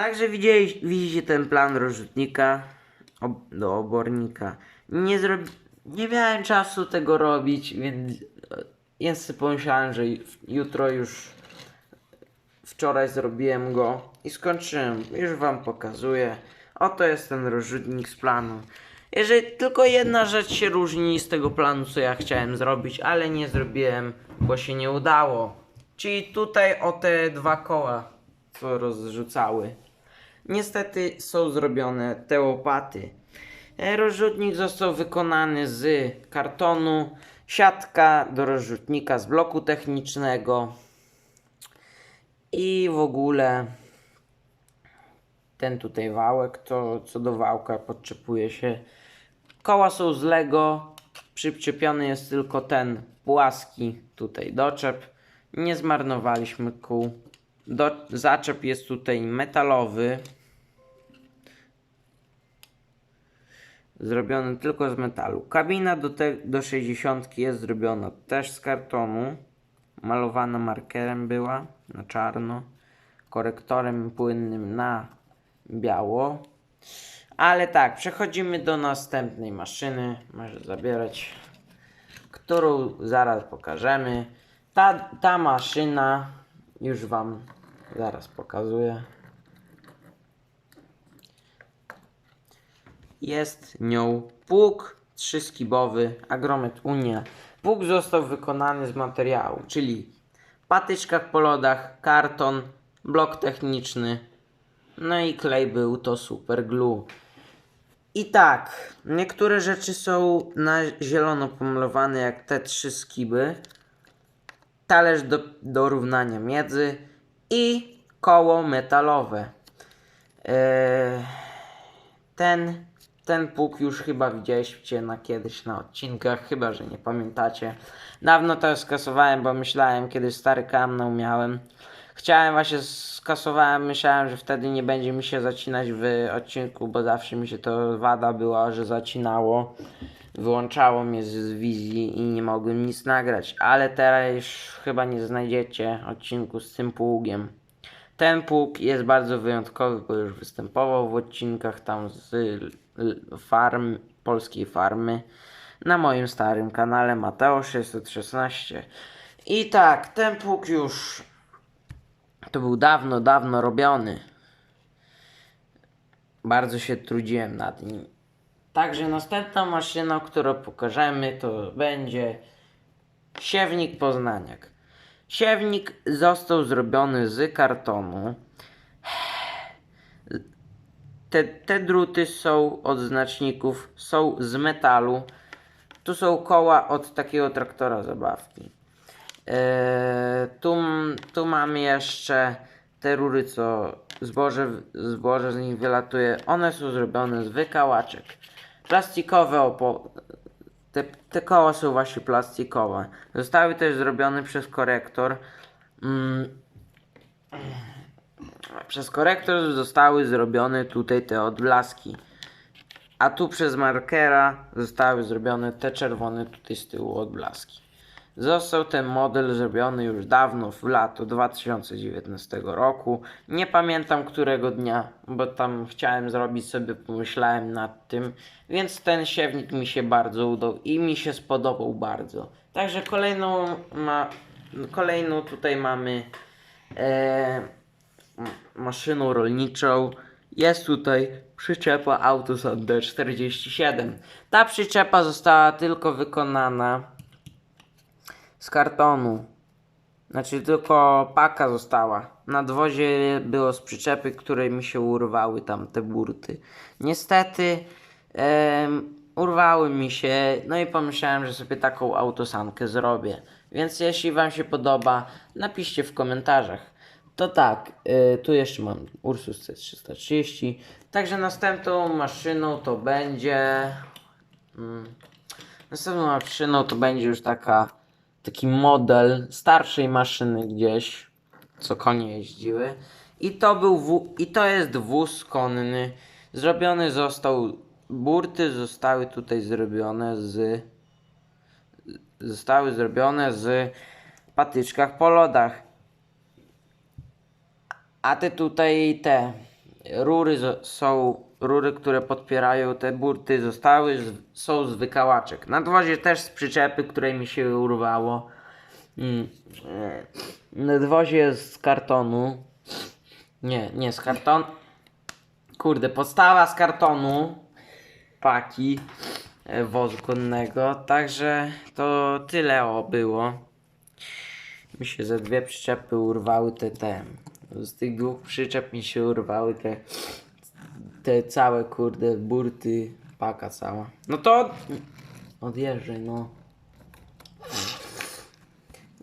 Także widzieli, widzicie ten plan rozrzutnika ob, do obornika. Nie, zrobi, nie miałem czasu tego robić, więc e, ja sobie pomyślałem, że jutro już wczoraj zrobiłem go i skończyłem. Już wam pokazuję. Oto jest ten rozrzutnik z planu. Jeżeli tylko jedna rzecz się różni z tego planu, co ja chciałem zrobić, ale nie zrobiłem, bo się nie udało. Czyli tutaj o te dwa koła, co rozrzucały. Niestety są zrobione te łopaty. E, Rozrzutnik został wykonany z kartonu, siatka do rozrzutnika z bloku technicznego i w ogóle ten tutaj wałek, to co do wałka podczepuje się. Koła są z Lego, przyczepiony jest tylko ten płaski tutaj doczep. Nie zmarnowaliśmy kół. Do, zaczep jest tutaj metalowy. Zrobiony tylko z metalu. Kabina do, te, do 60 jest zrobiona też z kartonu. Malowana markerem była na czarno. Korektorem płynnym na biało. Ale tak, przechodzimy do następnej maszyny. Może zabierać, którą zaraz pokażemy. Ta, ta maszyna już Wam zaraz pokazuję. Jest nią pług trzyskibowy Agromet Unia. Pług został wykonany z materiału, czyli patyczkach po lodach, karton, blok techniczny, no i klej był to super glue. I tak, niektóre rzeczy są na zielono pomalowane jak te trzy skiby. Talerz do, do równania miedzy i koło metalowe. Eee, ten, ten pług już chyba widzieliście na kiedyś na odcinkach, chyba że nie pamiętacie. Dawno to skasowałem, bo myślałem, kiedy stary kanał miałem. Chciałem właśnie skasowałem, myślałem, że wtedy nie będzie mi się zacinać w odcinku, bo zawsze mi się to wada była, że zacinało. Wyłączało mnie z wizji i nie mogłem nic nagrać, ale teraz już chyba nie znajdziecie odcinku z tym pługiem. Ten pług jest bardzo wyjątkowy, bo już występował w odcinkach tam z farm, polskiej farmy na moim starym kanale Mateo 616. I tak, ten pług już to był dawno, dawno robiony. Bardzo się trudziłem nad nim. Także następna maszyna, którą pokażemy, to będzie siewnik Poznaniak. Siewnik został zrobiony z kartonu. Te, te druty są od znaczników, są z metalu. Tu są koła od takiego traktora zabawki. Eee, tu, tu mamy jeszcze te rury, co zboże, zboże z nich wylatuje. One są zrobione z wykałaczek. Plastikowe opo... Te, te koła są właśnie plastikowe. Zostały też zrobione przez korektor. Mm, przez korektor zostały zrobione tutaj te odblaski. A tu przez markera zostały zrobione te czerwone tutaj z tyłu odblaski. Został ten model zrobiony już dawno, w lato 2019 roku. Nie pamiętam którego dnia, bo tam chciałem zrobić sobie, pomyślałem nad tym. Więc ten siewnik mi się bardzo udał i mi się spodobał bardzo. Także kolejną, ma, kolejną tutaj mamy e, maszyną rolniczą. Jest tutaj przyczepa Autosat D47. Ta przyczepa została tylko wykonana z kartonu. Znaczy tylko paka została. Na dwozie było z przyczepy, które mi się urwały tam te burty. Niestety urwały mi się, no i pomyślałem, że sobie taką autosankę zrobię. Więc jeśli wam się podoba, napiszcie w komentarzach. To tak, y, tu jeszcze mam Ursus C330. Także następną maszyną to będzie... Mm, Następną maszyną to będzie już taka, taki model starszej maszyny gdzieś, co konie jeździły. I to był wó- i to jest wóz konny. Zrobiony został, burty zostały tutaj zrobione z, zostały zrobione z patyczkach po lodach. A te tutaj te rury są, rury, które podpierają te burty zostały, są z wykałaczek. Nadwozie też z przyczepy, której mi się urwało. E, Nadwozie jest z kartonu. Nie, nie z kartonu. Kurde, podstawa z kartonu. Paki e, wozu konnego. Także to tyle o było. Mi się ze dwie przyczepy urwały te te. Z tych dwóch przyczep mi się urwały te te całe kurde burty, paka cała. No to odjeżdżaj no.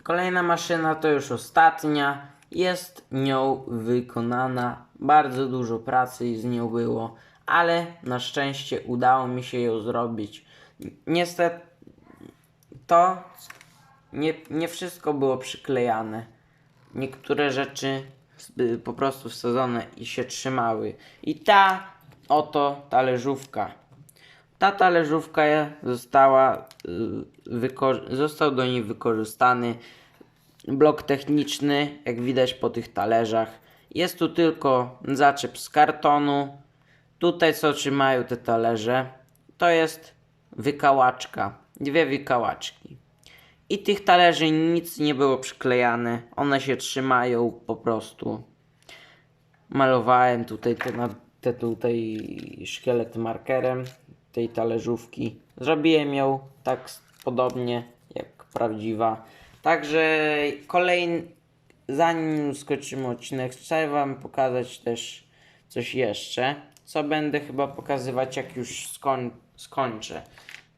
Kolejna maszyna to już ostatnia. Jest nią wykonana. Bardzo dużo pracy z nią było, ale na szczęście udało mi się ją zrobić. Niestety to nie, nie wszystko było przyklejane. Niektóre rzeczy po prostu wsadzone i się trzymały. I ta oto talerzówka. Ta talerzówka została, y, został do niej wykorzystany blok techniczny, jak widać po tych talerzach. Jest tu tylko zaczep z kartonu. Tutaj co trzymają te talerze, to jest wykałaczka. Dwie wykałaczki. I tych talerzy nic nie było przyklejane. One się trzymają po prostu. Malowałem tutaj te, na, te tutaj szkielety markerem tej talerzówki. Zrobiłem ją tak podobnie jak prawdziwa. Także kolejny, zanim skończymy odcinek, chcę wam pokazać też coś jeszcze, co będę chyba pokazywać jak już skoń, skończę.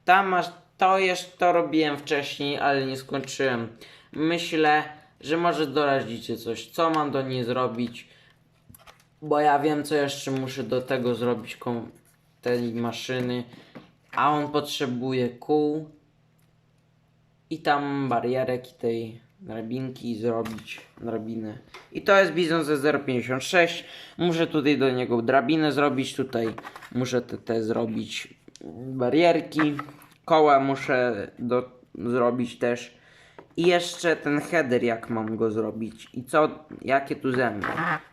Tam masz, to jeszcze to robiłem wcześniej, ale nie skończyłem. Myślę, że może doradzicie coś, co mam do niej zrobić, bo ja wiem, co jeszcze muszę do tego zrobić tej maszyny, a on potrzebuje kół i tam barierek i tej drabinki zrobić, drabinę. I to jest Bizon ze 056. Muszę tutaj do niego drabinę zrobić, tutaj muszę te, te zrobić barierki. Koła muszę do, zrobić też. I jeszcze ten header, jak mam go zrobić i co, jakie tu zęby.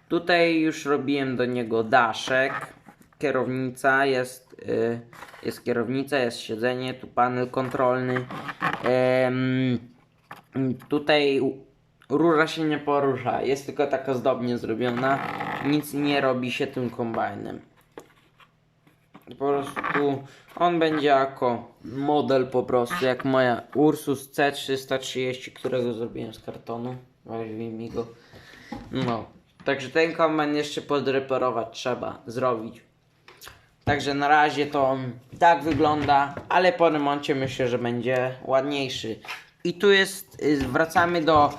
Tutaj już robiłem do niego daszek, kierownica, jest, y, jest kierownica, jest siedzenie, tu panel kontrolny. Em, tutaj rura się nie porusza, jest tylko taka zdobnie zrobiona, nic nie robi się tym kombajnem. Po prostu on będzie jako model po prostu, jak moja Ursus C330, którego zrobiłem z kartonu. Weźmie mi go. No, także ten kombajn jeszcze podreperować trzeba, zrobić. Także na razie to on tak wygląda, ale po remoncie myślę, że będzie ładniejszy. I tu jest, y, wracamy do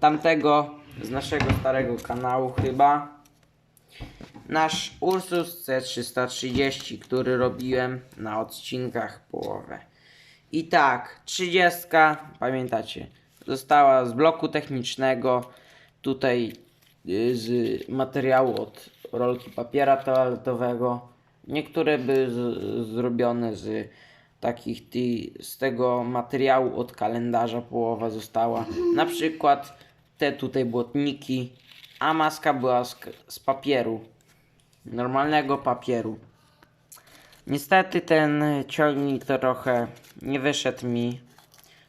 tamtego z naszego starego kanału chyba. Nasz Ursus C330, który robiłem na odcinkach połowę. I tak, 30, pamiętacie, została z bloku technicznego, tutaj y, z materiału od rolki papiera toaletowego. Niektóre były zrobione z takich z tego materiału od kalendarza połowa została. Na przykład te tutaj błotniki, a maska była z, z papieru. Normalnego papieru. Niestety ten ciągnik trochę nie wyszedł mi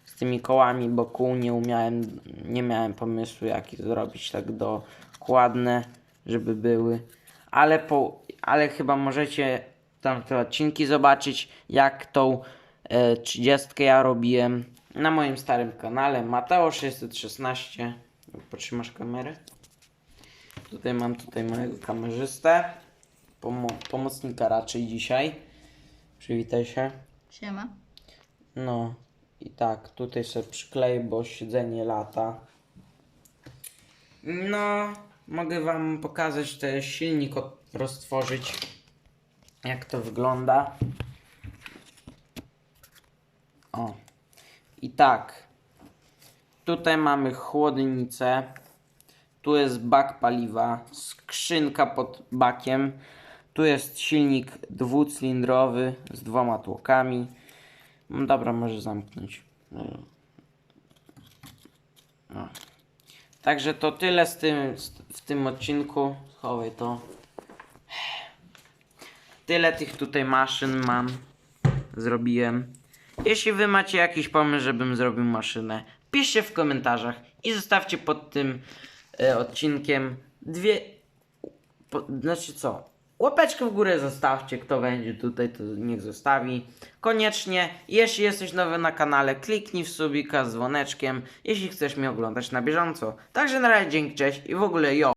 z tymi kołami, bo kół nie umiałem, nie miałem pomysłu jaki zrobić tak dokładne, żeby były. Ale po, ale chyba możecie tam te odcinki zobaczyć, jak tą e, 30 ja robiłem na moim starym kanale Mateo 616. Potrzymasz kamerę? Tutaj mam tutaj mojego kamerzystę, pomo- pomocnika raczej dzisiaj. Przywitaj się. Siema. No i tak, tutaj sobie przykleję, bo siedzenie lata. No, mogę wam pokazać ten silnik, roztworzyć, jak to wygląda. O, i tak, tutaj mamy chłodnicę, tu jest bak paliwa, skrzynka pod bakiem, tu jest silnik dwucylindrowy z dwoma tłokami. No dobra, może zamknąć. No. Także to tyle z tym, z- w tym odcinku. Chowaj to. Tyle tych tutaj maszyn mam. Zrobiłem. Jeśli wy macie jakiś pomysł, żebym zrobił maszynę, piszcie w komentarzach i zostawcie pod tym odcinkiem dwie. Po, znaczy co? Łapeczkę w górę zostawcie, kto będzie tutaj, to niech zostawi. Koniecznie, jeśli jesteś nowy na kanale, kliknij w subika z dzwoneczkiem, jeśli chcesz mnie oglądać na bieżąco. Także na razie dzięki, cześć i w ogóle jo.